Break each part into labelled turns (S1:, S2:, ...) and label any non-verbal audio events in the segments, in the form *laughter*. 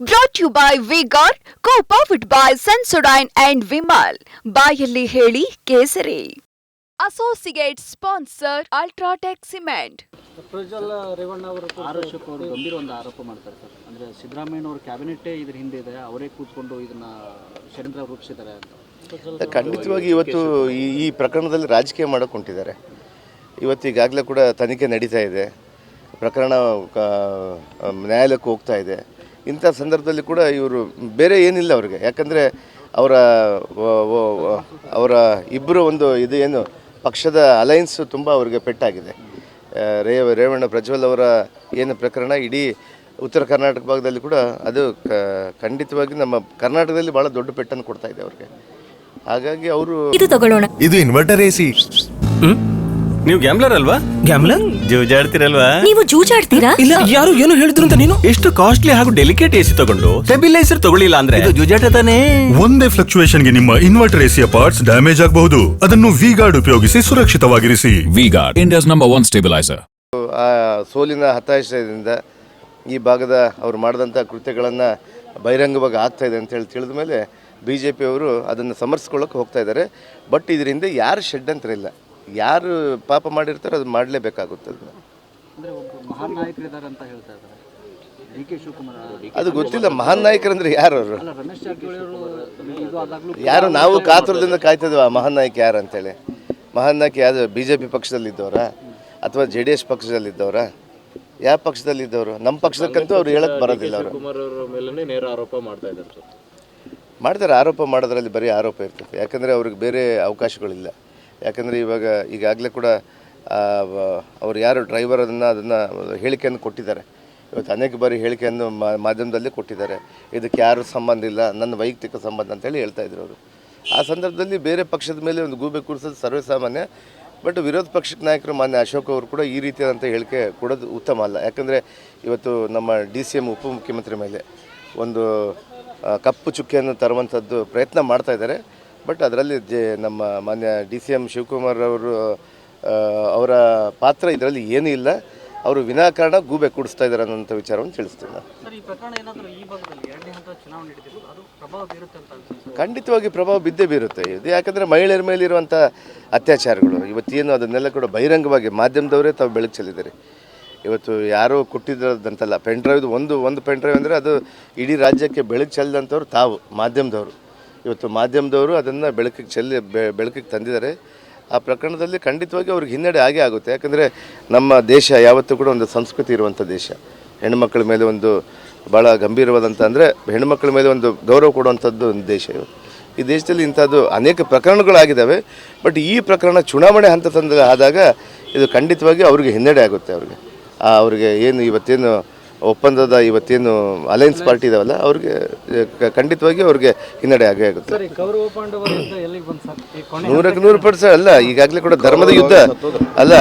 S1: Brought you by V Guard co powered by Sensodyne and Vimal ಬಾಯಲ್ಲಿ ಹೇಳಿ ಕೇಸರಿ. Associate sponsor UltraTech cement
S2: Prajwal Revanna ಅವರು
S3: ಆರೋಗ್ಯಕ್ಕೆ ಅವರು ಗಂಭೀರ ಒಂದು ಆರೋಪ ಮಾಡ್ತಾರೆ ಸರ್. ಅಂದರೆ ಸಿದ್ದರಾಮಯ್ಯ ಅವ್ರ ಕ್ಯಾಬಿನೆಟ್ಟೇ ಇದ್ರ ಹಿಂದೆ ಇದೆ. ಅವರೇ ಕೂತ್ಕೊಂಡು ಇದನ್ನ ಷಡ್ಯಂತ್ರ ರೂಪಿಸಿದ್ದಾರೆ ಅಂತ.
S4: ಖಂಡಿತವಾಗಿ ಇವತ್ತು ಈ ಈ ಪ್ರಕರಣದಲ್ಲಿ ರಾಜಕೀಯ ಮಾಡೋಕೆ ಹೊಂಟಿದ್ದಾರೆ ಇವತ್ತು ಈಗಾಗಲೇ ಕೂಡ ತನಿಖೆ ನಡೀತಾ ಇದೆ. ಪ್ರಕರಣ ನ್ಯಾಯಾಲಯಕ್ಕೆ ಹೋಗ್ತಾ ಇದೆ. ಇಂಥ ಸಂದರ್ಭದಲ್ಲಿ ಕೂಡ ಇವರು ಬೇರೆ ಏನಿಲ್ಲ ಅವ್ರಿಗೆ. ಯಾಕಂದರೆ ಅವರ ಅವರ ಇಬ್ಬರು ಒಂದು ಇದು ಏನು ಪಕ್ಷದ ಅಲೈನ್ಸ್ ತುಂಬ ಅವರಿಗೆ ಪೆಟ್ಟಾಗಿದೆ. ರೇ ರೇವಣ್ಣ ಪ್ರಜ್ವಲ್ ಅವರ ಏನು ಪ್ರಕರಣ ಇಡೀ ಉತ್ತರ ಕರ್ನಾಟಕ ಭಾಗದಲ್ಲಿ ಕೂಡ ಅದು ಕ- ಖಂಡಿತವಾಗಿ ನಮ್ಮ ಕರ್ನಾಟಕದಲ್ಲಿ ಭಾಳ ದೊಡ್ಡ ಪೆಟ್ಟನ್ನು ಕೊಡ್ತಾ ಇದೆ ಅವ್ರಿಗೆ. ಹಾಗಾಗಿ ಅವರು
S5: ಇದು ತಗೊಳ್ಳೋಣ.
S6: ಇದು ಇನ್ವರ್ಟರ್ ಎ ಸಿ
S7: ನೀವು ಗ್ಯಾಮ್ಲರ್ ಅಲ್ವಾ?
S6: ಗ್ಯಾಮ್ಲರ್
S7: ಜೂಜಾಡ್ತಿರಲ್ವಾ?
S5: ನೀವು ಜೂಜಾಡ್ತೀರಾ?
S7: ಇಲ್ಲ ಯಾರು ಏನು ಹೇಳಿದ್ರು ಅಂತ ನೀನು? ಎಷ್ಟು ಕಾಸ್ಟ್ಲಿ ಹಾಗೂ ಡೆಲಿಕೇಟ್ ಎಸಿ ತಗೊಂಡು ಸ್ಟೆಬಿಲೈಸರ್ ತಗೊಳ್ಳಿಲ್ಲ ಅಂದ್ರೆ? ಇದು ಜೂಜಾಟ ತಾನೇ?
S6: ಒಂದೇ ಫ್ಲಕ್ಚುಯೇಷನ್ಗೆ ನಿಮ್ಮ ಇನ್ವರ್ಟರ್ ಎಸಿಯ ಪಾರ್ಟ್ಸ್ ಡ್ಯಾಮೇಜ್ ಆಗಬಹುದು. ಅದನ್ನು ವಿ ಗಾರ್ಡ್ ಉಪಯೋಗಿಸಿ ಸುರಕ್ಷಿತವಾಗಿರಿಸಿ.
S8: V Guard India's number one stabiliser
S4: ಆ ಸೋಲಿನ ಹತಾಶದಿಂದ ಈ ಭಾಗದ ಅವರು ಮಾಡಿದಂಥ ಕೃತ್ಯಗಳನ್ನು ಬಹಿರಂಗವಾಗಿ ಆಗ್ತಾ ಇದೆ ಅಂತ ಹೇಳಿ ತಿಳಿದ ಮೇಲೆ ಬಿ ಜೆ ಪಿಯವರು ಅದನ್ನು ಸಮರ್ಸ್ಕೊಳ್ಳೋಕೆ ಹೋಗ್ತಾ ಇದ್ದಾರೆ. ಬಟ್ ಇದರಿಂದ ಯಾರು ಷಡ್ಯಂತ್ರ ಇಲ್ಲ. ಯಾರು ಪಾಪ ಮಾಡಿರ್ತಾರೋ ಅದು ಮಾಡಲೇಬೇಕಾಗುತ್ತೆ ಅದನ್ನ.
S3: ಅಂದರೆ ಒಬ್ಬ ಮಹಾನ್ ನಾಯಕರಿದ್ದಾರೆ ಅಂತ ಹೇಳ್ತಾ ಇದ್ದಾರೆ. ಡಿ ಕೆ ಶಿವಕುಮಾರ್
S4: ಅದು ಗೊತ್ತಿಲ್ಲ ಮಹಾನ್ ನಾಯಕರಂದ್ರೆ ಯಾರು ಅವರು?
S3: ಅಲ್ಲ ರಮೇಶ್ ಜಾರಕಿಹೊಳಿ ಅವರು ಇದು ಆದಾಗಲೂ
S4: ಯಾರು ನಾವು ಕಾತುರದಿಂದ ಕಾಯ್ತಿದ್ವಿ ಆ ಮಹಾನ್ ನಾಯಕ ಯಾರು ಅಂತೇಳಿ? ಮಹಾನ್ ನಾಯಕ ಯಾರು? ಬಿ ಜೆ ಪಿ ಪಕ್ಷದಲ್ಲಿದ್ದವರ? ಅಥವಾ ಜೆ ಡಿ ಎಸ್ ಪಕ್ಷದಲ್ಲಿದ್ದವರ? ಯಾವ ಪಕ್ಷದಲ್ಲಿದ್ದವರು? ನಮ್ಮ ಪಕ್ಷದಕ್ಕಂತೂ ಅವ್ರು ಹೇಳಕ್ ಬರೋದಿಲ್ಲ ಅವರು. ಮಾಡ್ತಾರೆ ಆರೋಪ ಮಾಡೋದ್ರಲ್ಲಿ ಬರೀ ಆರೋಪ ಇರ್ತದೆ. ಯಾಕಂದರೆ ಅವ್ರಿಗೆ ಬೇರೆ ಅವಕಾಶಗಳಿಲ್ಲ. ಯಾಕಂದರೆ ಇವಾಗ ಈಗಾಗಲೇ ಕೂಡ ಅವರು ಯಾರು ಡ್ರೈವರ್ ಅದನ್ನು ಅದನ್ನು ಹೇಳಿಕೆಯನ್ನು ಕೊಟ್ಟಿದ್ದಾರೆ. ಇವತ್ತು ಅನೇಕ ಬಾರಿ ಹೇಳಿಕೆಯನ್ನು ಮಾಧ್ಯಮದಲ್ಲಿ ಕೊಟ್ಟಿದ್ದಾರೆ. ಇದಕ್ಕೆ ಯಾರು ಸಂಬಂಧ ಇಲ್ಲ, ನನ್ನ ವೈಯಕ್ತಿಕ ಸಂಬಂಧ ಅಂತೇಳಿ ಹೇಳ್ತಾ ಇದ್ರು ಅವರು. ಆ ಸಂದರ್ಭದಲ್ಲಿ ಬೇರೆ ಪಕ್ಷದ ಮೇಲೆ ಒಂದು ಗೂಬೆ ಕೂರಿಸೋದು ಸರ್ವೇಸಾಮಾನ್ಯ, ಬಟ್ ವಿರೋಧ ಪಕ್ಷದ ನಾಯಕರು ಮಾನ್ಯ ಅಶೋಕ್ ಅವರು ಕೂಡ ಈ ರೀತಿಯಾದಂಥ ಹೇಳಿಕೆ ಕೊಡೋದು ಉತ್ತಮ ಅಲ್ಲ. ಯಾಕಂದರೆ ಇವತ್ತು ನಮ್ಮ ಡಿ ಸಿ ಎಂ ಉಪಮುಖ್ಯಮಂತ್ರಿ ಮೇಲೆ ಒಂದು ಕಪ್ಪು ಚುಕ್ಕೆಯನ್ನು ತರುವಂಥದ್ದು ಪ್ರಯತ್ನ ಮಾಡ್ತಾ ಇದ್ದಾರೆ. ಬಟ್ ಅದರಲ್ಲಿ ಜೆ ನಮ್ಮ ಮಾನ್ಯ ಡಿ ಸಿ ಎಂ ಶಿವಕುಮಾರ್ ಅವರು ಅವರ ಪಾತ್ರ ಇದರಲ್ಲಿ ಏನೂ ಇಲ್ಲ. ಅವರು ವಿನಾಕಾರಣ ಗೂಬೆ ಕೂಡಿಸ್ತಾ ಇದ್ದಾರೆ ಅನ್ನೋಂಥ ವಿಚಾರವನ್ನು ತಿಳಿಸ್ತೀನಿ ನಾನು. ಖಂಡಿತವಾಗಿ ಪ್ರಭಾವ ಬಿದ್ದೇ ಬೀರುತ್ತೆ. ಇದು ಯಾಕಂದರೆ ಮಹಿಳೆಯರ ಮೇಲಿರುವಂಥ ಅತ್ಯಾಚಾರಗಳು. ಇವತ್ತೇನು ಅದನ್ನೆಲ್ಲ ಕೂಡ ಬಹಿರಂಗವಾಗಿ ಮಾಧ್ಯಮದವರೇ ತಾವು ಬೆಳಕು ಚೆಲ್ಲಿದ್ದಾರೆ ಇವತ್ತು ಯಾರೋ ಕೊಟ್ಟಿದ್ದಂತಲ್ಲ ಪೆನ್ ಡ್ರೈವ್ದು ಒಂದು ಒಂದು ಪೆನ್ ಡ್ರೈವ್ ಅಂದರೆ ಅದು ಇಡೀ ರಾಜ್ಯಕ್ಕೆ ಬೆಳಕು ಚೆಲ್ಲದಂಥವ್ರು ತಾವು ಮಾಧ್ಯಮದವರು. ಇವತ್ತು ಮಾಧ್ಯಮದವರು ಅದನ್ನು ಬೆಳಕಿಗೆ ಚೆಲ್ಲಿ ಬೆಳಕಿಗೆ ತಂದಿದ್ದಾರೆ. ಆ ಪ್ರಕರಣದಲ್ಲಿ ಖಂಡಿತವಾಗಿ ಅವ್ರಿಗೆ ಹಿನ್ನಡೆ ಆಗೇ ಆಗುತ್ತೆ. ಯಾಕಂದರೆ ನಮ್ಮ ದೇಶ ಯಾವತ್ತೂ ಕೂಡ ಒಂದು ಸಂಸ್ಕೃತಿ ಇರುವಂಥ ದೇಶ. ಹೆಣ್ಣುಮಕ್ಕಳ ಮೇಲೆ ಒಂದು ಭಾಳ ಗಂಭೀರವಾದಂಥ ಅಂದರೆ ಹೆಣ್ಣುಮಕ್ಕಳ ಮೇಲೆ ಒಂದು ಗೌರವ ಕೊಡುವಂಥದ್ದು ಒಂದು ದೇಶ ಈ ದೇಶದಲ್ಲಿ ಇಂಥದ್ದು ಅನೇಕ ಪ್ರಕರಣಗಳಾಗಿದ್ದಾವೆ. ಬಟ್ ಈ ಪ್ರಕರಣ ಚುನಾವಣೆ ಹಂತ ತಂದ ಆದಾಗ ಇದು ಖಂಡಿತವಾಗಿ ಅವ್ರಿಗೆ ಹಿನ್ನಡೆ ಆಗುತ್ತೆ ಅವರಿಗೆ. ಅವ್ರಿಗೆ ಏನು ಇವತ್ತೇನು ಒಪ್ಪಂದದ ಇವತ್ತೇನು ಅಲಯನ್ಸ್ ಪಾರ್ಟಿ ಇದಾವಲ್ಲ ಅವ್ರಿಗೆ ಖಂಡಿತವಾಗಿ ಅವ್ರಿಗೆ ಹಿನ್ನಡೆ ಆಗೇ ಆಗುತ್ತೆ. ನೂರಕ್ಕೆ ನೂರು ಪರ್ಸೆಂಟ್ ಅಲ್ಲ ಈಗಾಗಲೇ ಕೂಡ ಧರ್ಮದ ಯುದ್ಧ. ಅಲ್ಲ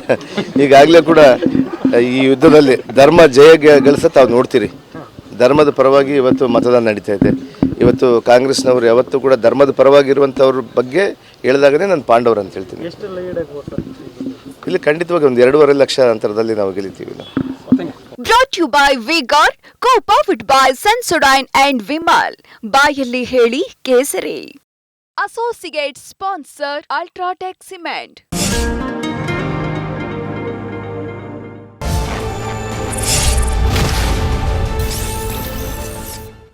S4: *laughs* ಈಗಾಗಲೇ ಕೂಡ ಈ ಯುದ್ಧದಲ್ಲಿ ಧರ್ಮ ಜಯ ಗಳಿಸ ತಾವು ನೋಡ್ತೀರಿ. ಧರ್ಮದ ಪರವಾಗಿ ಇವತ್ತು ಮತದಾನ ನಡೀತಾ ಇದೆ. ಇವತ್ತು ಕಾಂಗ್ರೆಸ್ನವರು ಯಾವತ್ತೂ ಕೂಡ ಧರ್ಮದ ಪರವಾಗಿರುವಂಥವ್ರ ಬಗ್ಗೆ ಹೇಳಿದಾಗನೇ ನಾನು ಪಾಂಡವರು ಅಂತ ಹೇಳ್ತೀನಿ. ಇಲ್ಲಿ ಖಂಡಿತವಾಗಿ ಒಂದು ಎರಡೂವರೆ ಲಕ್ಷ ಅಂತರದಲ್ಲಿ ನಾವು ಗೆಲ್ತೀವಿ ನಾವು.
S1: Brought you by V Guard co powered by Sensodyne and Vimal ಬಾಯಲ್ಲಿ ಹೇಳಿ ಕೇಸರಿ. Associate sponsor UltraTech cement